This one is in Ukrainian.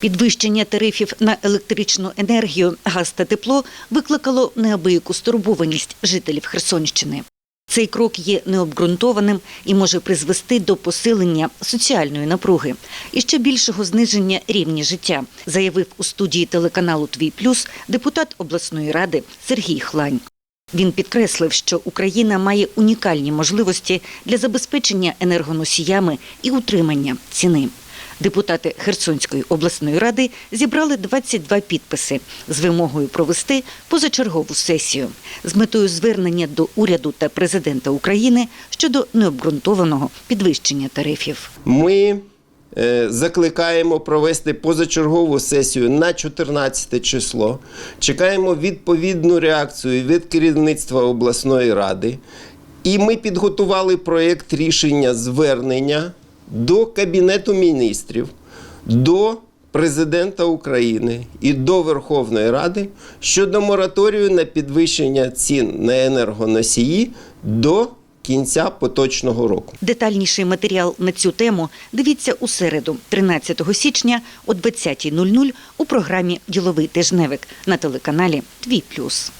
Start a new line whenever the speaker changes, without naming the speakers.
Підвищення тарифів на електричну енергію, газ та тепло викликало неабияку стурбованість жителів Херсонщини. Цей крок є необґрунтованим і може призвести до посилення соціальної напруги і ще більшого зниження рівня життя, заявив у студії телеканалу Твій Плюс депутат обласної ради Сергій Хлань. Він підкреслив, що Україна має унікальні можливості для забезпечення енергоносіями і утримання ціни. Депутати Херсонської обласної ради зібрали 22 підписи з вимогою провести позачергову сесію з метою звернення до уряду та президента України щодо необґрунтованого підвищення тарифів.
Ми е, закликаємо провести позачергову сесію на 14 число. Чекаємо відповідну реакцію від керівництва обласної ради. І ми підготували проєкт рішення звернення до Кабінету міністрів, до Президента України і до Верховної Ради щодо мораторію на підвищення цін на енергоносії до кінця поточного року.
Детальніший матеріал на цю тему дивіться у середу, 13 січня о 20.00 у програмі Діловий тижневик на телеканалі Твій Плюс.